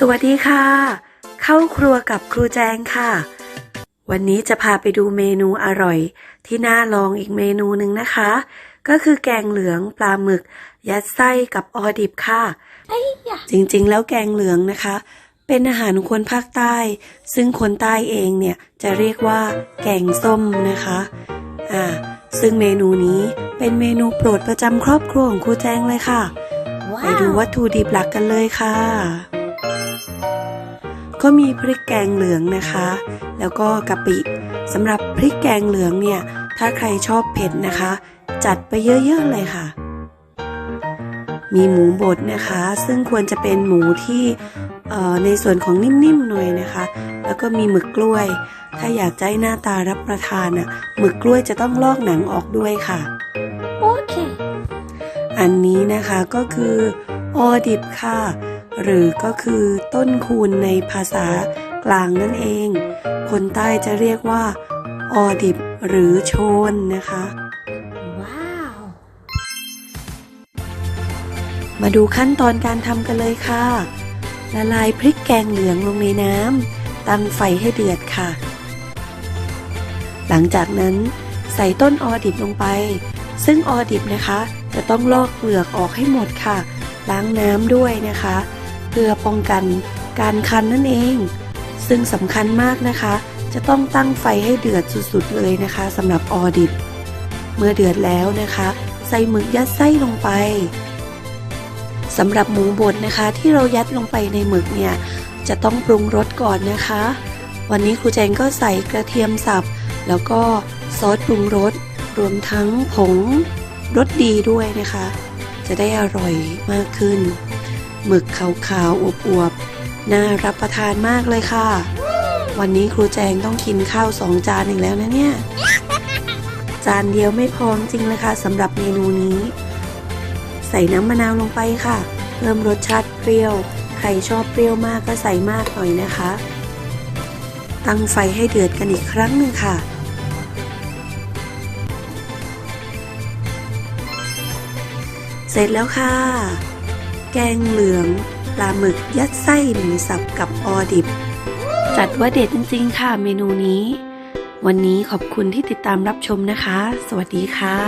สวัสดีค่ะ เข้าครัวกับครูแจงค่ะ วันนี้จะพาไปดูเมนูอร่อย ที่น่าลองอีกเมนูหนึ่งนะคะ ก็คือแกงเหลืองปลาหมึก ยัดไส้กับออดิบค่ะ จริงๆ แล้วแกงเหลืองนะคะ เป็นอาหารของคนภาคใต้ ซึ่งคนใต้เองเนี่ยจะเรียกว่าแกงส้มนะคะอ่าซึ่งเมนูนี้เป็นเมนูโปรดประจำครอบครัวของครูแจงเลยค่ะ ไปดูวัตถุดิบหลักกันเลยค่ะ ก็มีพริกแกงเหลืองนะคะ แล้วก็กะปิสำหรับพริกแกงเหลืองเนี่ย ถ้าใครชอบเผ็ดนะคะ จัดไปเยอะๆเลยค่ะ มีหมูบดนะคะ ซึ่งควรจะเป็นหมูที่เอ่อในส่วนของนิ่มๆหน่อยนะคะ แล้วก็มีหมึกกล้วย ถ้าอยากจะให้หน้าตารับประทานอะหมึกกล้วยจะต้องลอกหนังออกด้วยค่ะ Okay. อันนี้นะคะก็คือออดิบค่ะ หรือก็คือต้นคูณในภาษากลางนั่นเอง คนใต้จะเรียกว่า ออดิบ หรือโชนนะคะ Wow. มาดูขั้นตอนการทำกันเลยค่ะ ละลายพริกแกงเหลืองลงในน้ำตั้งไฟให้เดือดค่ะ หลังจากนั้นใส่ต้นออดิบลงไป ซึ่งออดิบนะคะ จะต้องลอกเปลือกออกให้หมดค่ะล้างน้ำด้วยนะคะ เพื่อป้องกัน การคันนั่นเอง ซึ่งสำคัญมากนะคะ จะต้องตั้งไฟให้เดือดสุดๆเลยนะคะสำหรับออดิบเมื่อเดือดแล้วนะคะ ใส่หมึกยัดไส้ลงไปสำหรับหมูบดนะคะ ที่เรายัดลงไปในหมึกเนี่ยจะต้องปรุงรสก่อนนะคะ วันนี้ครูแจงก็ใส่กระเทียมสับ แล้วก็ซอสปรุงรสรวมทั้งผงรสดีด้วยนะคะ จะได้อร่อยมากขึ้น หมึกขาวๆอวบๆน่ารับประทานมากเลยค่ะ วันนี้ครูแจงต้องกินข้าวสองจานอีกแล้วนะเนี่ย จานเดียวไม่พอจริงเลยค่ะสำหรับเมนูนี้ ใส่น้ำมะนาวลงไปค่ะ เพิ่มรสชาติเปรี้ยว ใครชอบเปรี้ยวมากก็ใส่มากหน่อยนะคะ ตั้งไฟให้เดือดกันอีกครั้งหนึ่งค่ะเสร็จแล้วค่ะ แกงเหลือง ปลาหมึกยัดไส้หมูสับกับออดิบ จัดว่าเด็ดจริงๆค่ะเมนูนี้ วันนี้ขอบคุณที่ติดตามรับชมนะคะ สวัสดีค่ะ